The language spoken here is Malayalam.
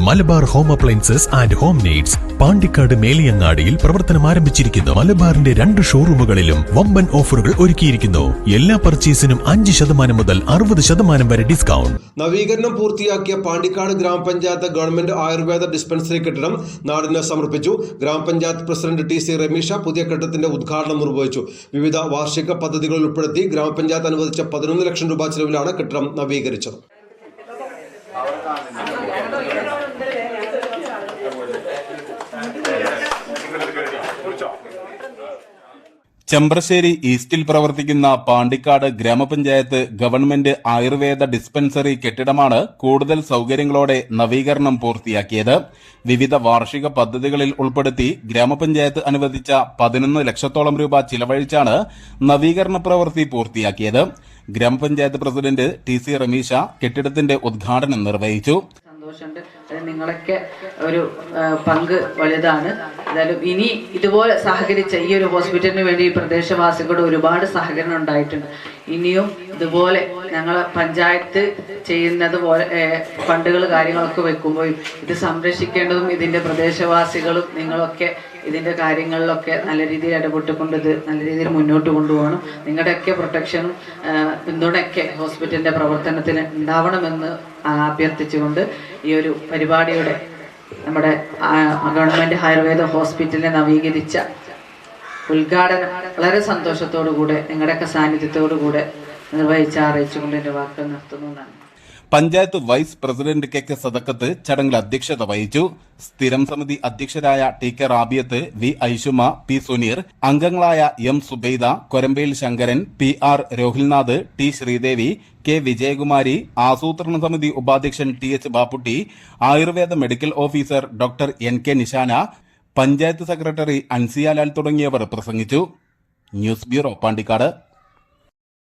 Malabar home appliances and home needs Pandikkad മേലിയങ്ങാടിയിൽ പ്രവർത്തനം ആരംഭിച്ചിരിക്കുന്നു. മലബാറിന്റെ രണ്ട് ഷോറൂമുകളിലും വമ്പൻ ഓഫറുകൾ ഒരുക്കിയിരിക്കുന്നു. എല്ലാ പർച്ചേസിനും അഞ്ച് ശതമാനം മുതൽ അറുപത് ശതമാനം വരെ ഡിസ്കൗണ്ട്. നവീകരണം പൂർത്തിയാക്കിയ പാണ്ടിക്കാട് ഗ്രാമപഞ്ചായത്ത് ഗവൺമെന്റ് ആയുർവേദ ഡിസ്പെൻസറി കെട്ടിടം നാടിന് സമർപ്പിച്ചു. ഗ്രാമപഞ്ചായത്ത് പ്രസിഡന്റ് ടി സി രമീഷ പുതിയ കെട്ടിടത്തിന്റെ ഉദ്ഘാടനം നിർവഹിച്ചു. വിവിധ വാർഷിക പദ്ധതികൾ ഉൾപ്പെടുത്തി ഗ്രാമപഞ്ചായത്ത് അനുവദിച്ച പതിനൊന്ന് ലക്ഷം രൂപ ചെലവിലാണ് കെട്ടിടം നവീകരിച്ചത്. ചെമ്പ്രശ്ശേരി ഈസ്റ്റിൽ പ്രവർത്തിക്കുന്ന പാണ്ടിക്കാട് ഗ്രാമപഞ്ചായത്ത് ഗവൺമെന്റ് ആയുർവേദ ഡിസ്പെൻസറി കെട്ടിടമാണ് കൂടുതൽ സൗകര്യങ്ങളോടെ നവീകരണം പൂർത്തിയാക്കിയത്. വിവിധ വാർഷിക പദ്ധതികളിൽ ഉൾപ്പെടുത്തി ഗ്രാമപഞ്ചായത്ത് അനുവദിച്ച പതിനൊന്ന് ലക്ഷത്തോളം രൂപ ചിലവഴിച്ചാണ് നവീകരണ പ്രവൃത്തി പൂർത്തിയാക്കിയത്. ഗ്രാമപഞ്ചായത്ത് പ്രസിഡന്റ് ടി സി റമീഷ കെട്ടിടത്തിന്റെ ഉദ്ഘാടനം നിർവഹിച്ചു. സന്തോഷമുണ്ട്. നിങ്ങളൊക്കെ ഒരു പങ്ക് വലുതാണ്. എന്തായാലും ഇനി ഇതുപോലെ സഹകരിച്ച ഈ ഒരു ഹോസ്പിറ്റലിന് വേണ്ടി ഈ പ്രദേശവാസികളുടെ ഒരുപാട് സഹകരണം ഉണ്ടായിട്ടുണ്ട്. ഇനിയും ഇതുപോലെ ഞങ്ങൾ പഞ്ചായത്ത് ചെയ്യുന്നത് പോലെ ഫണ്ടുകൾ കാര്യങ്ങളൊക്കെ വെക്കുമ്പോൾ ഇത് സംരക്ഷിക്കേണ്ടതും ഇതിന്റെ പ്രദേശവാസികളും നിങ്ങളൊക്കെ ഇതിന്റെ കാര്യങ്ങളിലൊക്കെ നല്ല രീതിയിൽ ഇടപെട്ടുകൊണ്ട് ഇത് നല്ല രീതിയിൽ മുന്നോട്ട് കൊണ്ടുപോകണം. നിങ്ങളുടെയൊക്കെ പ്രൊട്ടക്ഷനും പിന്തുണയൊക്കെ ഹോസ്പിറ്റലിന്റെ പ്രവർത്തനത്തിന് ഉണ്ടാവണമെന്ന് അഭ്യർത്ഥിച്ചുകൊണ്ട് ഈ ഒരു പരിപാടിയുടെ നമ്മുടെ ഗവൺമെന്റ് ആയുർവേദ ഹോസ്പിറ്റലിനെ നവീകരിച്ച ഉദ്ഘാടനം വളരെ സന്തോഷത്തോടു കൂടെ നിങ്ങളുടെയൊക്കെ സാന്നിധ്യത്തോടു കൂടെ നിർവഹിച്ച് അറിയിച്ചുകൊണ്ട് എന്റെ വാക്കുകൾ നിർത്തുന്നു. നന്ദി. Panchayat vice president K K Sadakkath ചടങ്ങിൽ അധ്യക്ഷത വഹിച്ചു. സ്ഥിരം സമിതി അധ്യക്ഷരായ T K Rabiyath V Aishuma P Suneer അംഗങ്ങളായ M Subaida Korambayil Sankaran P R Rohilnath T Sreedevi K Vijayakumari ആസൂത്രണ സമിതി ഉപാധ്യക്ഷൻ T H Bapputty Ayurveda medical officer doctor N K Nishana panchayat secretary Ansiyalal തുടങ്ങിയവർ പ്രസംഗിച്ചു. News bureau Pandikkad.